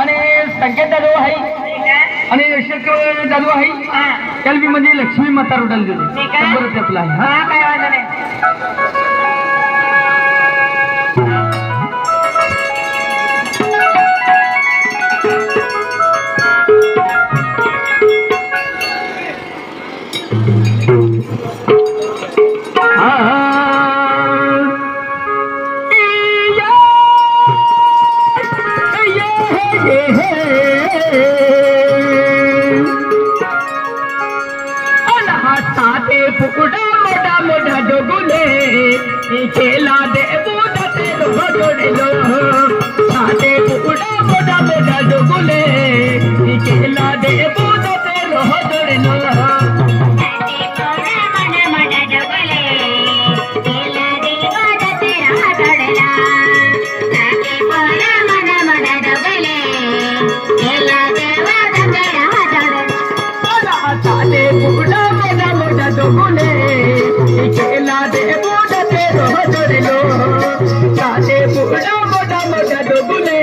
आणि संकेत जाधव आहे आणि यशक जाधव आहे त्याला मी म्हणजे लक्ष्मी माता रोडाला दिली शंभर रुपये आपला आहे খেলা ধরিল তাতে পুরো মোটা মোটা ডুবুলে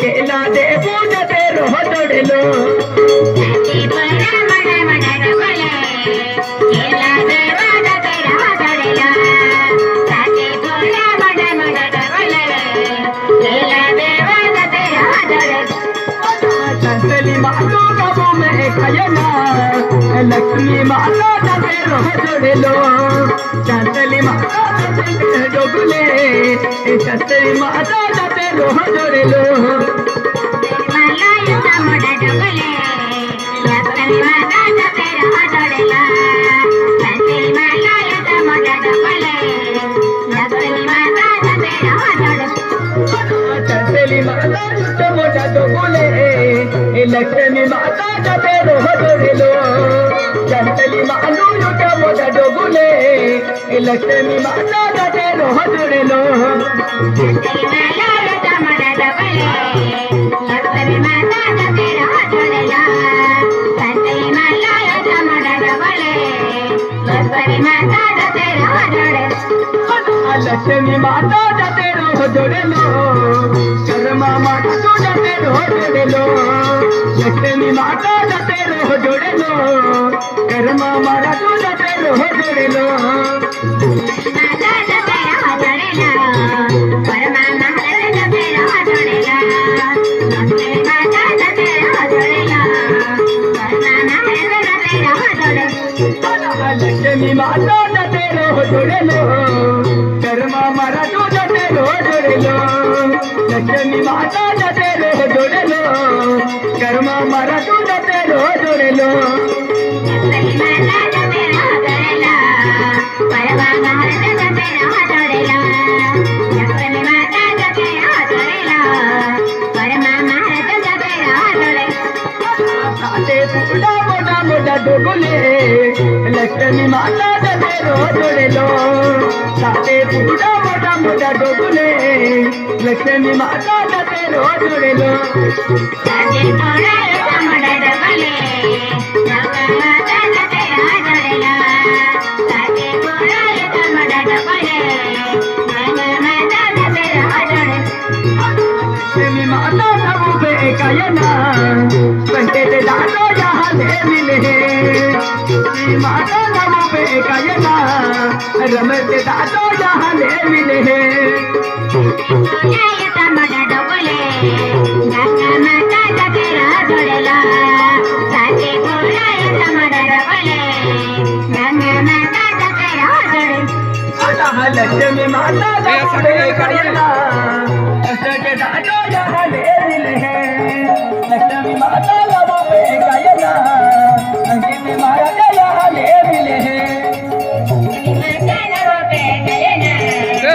খেলাতে পুজাতে রোহ ধরিল Tell him I don't know लकड़ी मते रहला मते रहंदो లక్ష్మి మాతాట పేరు హదరిలో జంతలి మహనూలు మొదడుగులే లక్ష్మి మాతాట పేరు హదుడిలో లక్ష్మి మాతాట పేరు హదుడిలో శర్మ మాతాట పేరు హదుడిలో ಮಾತಾ ಜೊತೆ ರೋಹ ಜೋಡೆಲು ಕರ್ಮ ಮರದು ಜೊತೆ ರೋಹ ಜೋಡೆಲು ಲಕ್ಷ್ಮಿ ಮಾತಾ ಜೊತೆ ರೋಹ ಜೋಡೆಲು ಕರ್ಮ ಮರದು ಜೊತೆ ರೋಹ ಜೋಡೆಲು ಲಕ್ಷ್ಮಿ ಮಾತಾ ಜೊತೆ ರೋಹ ధర్మ మరతుల రోజులలో లక్ష్మి మాట్లాడలే రోజులలో తాతే పుట్ట మొట మొట గొడులే లక్ష్మి మాట్లాడలే రోజులలో తాతే పొడల మొడ డబలే తాతే పొడల మొడ డబలే रमते दादो जहाले मिले मना डोले नाका माता जगेरा जोडला साचे कोणायता मना डोले नाका माता आता लक्ष्मी माता लक्ष्मी माता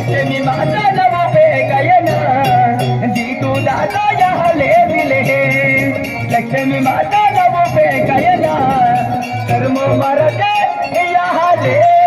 લક્ષ્મી માતા નવો પે ગયના જીતુ દાદા યહ લે મિલે લક્ષ્મી માતા નવો પે ગયના કર્મ મરતે યહ લે